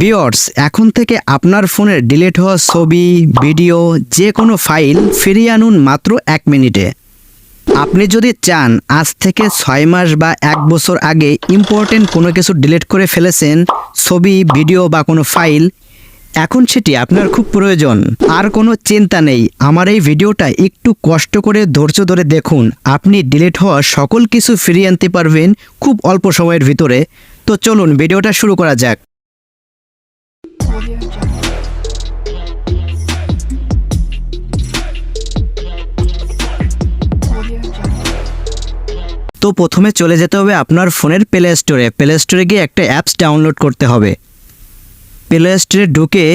বিয়র্স এখন থেকে আপনার ফোনের ডিলিট হওয়া ছবি, ভিডিও যে কোনো ফাইল ফিরিয়ে আনুন মাত্র এক মিনিটে। আপনি যদি চান আজ থেকে ছয় মাস বা এক বছর আগে ইম্পর্টেন্ট কোনো কিছু ডিলিট করে ফেলেছেন, ছবি, ভিডিও বা কোনো ফাইল, এখন সেটি আপনার খুব প্রয়োজন। আর কোনো চিন্তা নেই, আমার এই ভিডিওটা একটু কষ্ট করে, ধৈর্য ধরে দেখুন। আপনি ডিলিট হওয়া সকল কিছু ফিরিয়ে আনতে পারবেন খুব অল্প সময়ের ভিতরে। তো চলুন, ভিডিওটা শুরু করা যাক। তো প্রথমে চলে যেতে হবে আপনার ফোনের প্লে স্টোরে প্লে স্টোরে গিয়ে একটা অ্যাপস ডাউনলোড করতে হবে। প্লে স্টোরে ঢুকে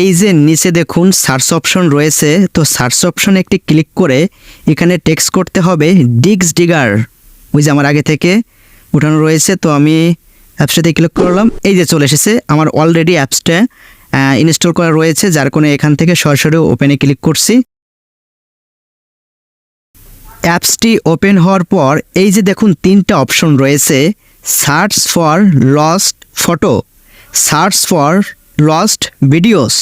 এই যে নিচে দেখুন সার্চ অপশন রয়েছে, তো সার্চ অপশনে একটি ক্লিক করে এখানে টেক্সট করতে হবে ডিক্স ডিগার ওই যে আমার আগে থেকে উঠানো রয়েছে, তো আমি অ্যাপসটাতে ক্লিক করলাম। এই যে চলে এসেছে আমার অলরেডি অ্যাপসটা ইনস্টল করা রয়েছে, যার কোনো এখান থেকে সরাসরি ওপেনে ক্লিক করছি। অ্যাপসটি ওপেন হওয়ার পর এই যে দেখুন তিনটা অপশন রয়েছে, search for lost photo, search for lost videos,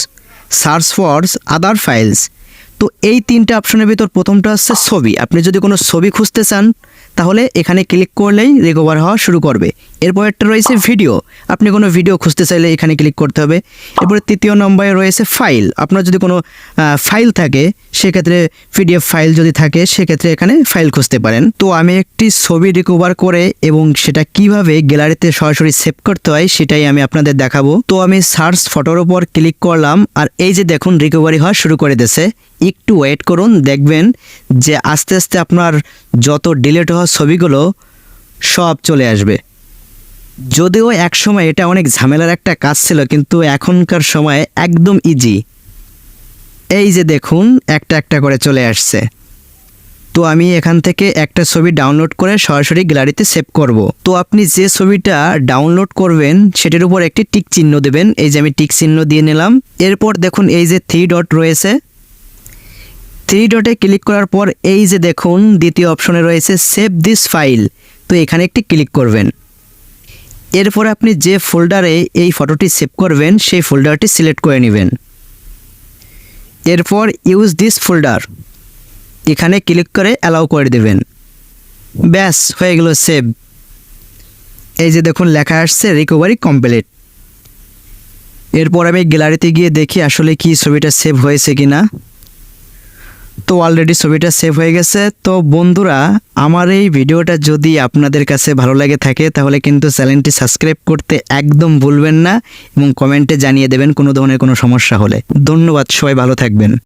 search for other files. তো এই তিনটা অপশনের ভিতর প্রথমটা হচ্ছে ছবি। আপনি যদি কোনো ছবি খুঁজতে চান, তাহলে এখানে ক্লিক করলেই রিকভার হওয়া শুরু করবে। এরপর একটা রয়েছে ভিডিও আপনি কোনো ভিডিও খুঁজতে চাইলে এখানে ক্লিক করতে হবে। এরপরে তৃতীয় নম্বরে রয়েছে ফাইল আপনার যদি কোনো ফাইল থাকে, সেক্ষেত্রে পিডিএফ ফাইল যদি থাকে, সেক্ষেত্রে এখানে ফাইল খুঁজতে পারেন। তো আমি একটি ছবি রিকভার করে এবং সেটা কীভাবে গ্যালারিতে সরাসরি সেভ করতে হয়, সেটাই আমি আপনাদের দেখাবো। তো আমি সার্চ ফটোর উপর ক্লিক করলাম, আর এই যে দেখুন রিকভারি হওয়া শুরু করে দিয়েছে। একটু ওয়েট করুন, দেখবেন যে আস্তে আস্তে আপনার যত ডিলেট হওয়া ছবিগুলো সব চলে আসবে। যদিও এক সময় এটা অনেক ঝামেলার একটা কাজ ছিল, কিন্তু এখনকার সময় একদম ইজি এই যে দেখুন, একটা একটা করে চলে আসছে। তো আমি এখান থেকে একটা ছবি ডাউনলোড করে সরাসরি গ্যালারিতে সেভ করব। তো আপনি যে ছবিটা ডাউনলোড করবেন, সেটির উপর একটি টিক চিহ্ন দেবেন। এই যে আমি টিক চিহ্ন দিয়ে নিলাম। এরপর দেখুন, এই যে থ্রি ডট রয়েছে। থ্রি ডটে ক্লিক করার পর এই যে দেখুন, দ্বিতীয় অপশনে রয়েছে সেভ দিস ফাইল তো এখানে একটি ক্লিক করবেন। এরপর আপনি যে ফোল্ডারে এই ফটোটি সেভ করবেন, সেই ফোল্ডারটি সিলেক্ট করে নেবেন। এরপর ইউজ দিস ফোল্ডার এখানে ক্লিক করে অ্যালাউ করে দেবেন। ব্যাস, হয়ে গেল সেভ এই যে দেখুন, লেখা আসছে রিকভারি কমপ্লিট এরপর আমি গ্যালারিতে গিয়ে দেখি আসলে কি ছবিটা সেভ হয়েছে কি না তো অলরেডি ছবিটা সেভ হয়ে গেছে। তো বন্ধুরা, আমার এই ভিডিওটা যদি আপনাদের কাছে ভালো লাগে থাকে, তাহলে কিন্তু চ্যানেলটি সাবস্ক্রাইব করতে একদম ভুলবেন না এবং কমেন্টে জানিয়ে দেবেন কোনো ধরনের কোনো সমস্যা হলে। ধন্যবাদ, সবাই ভালো থাকবেন।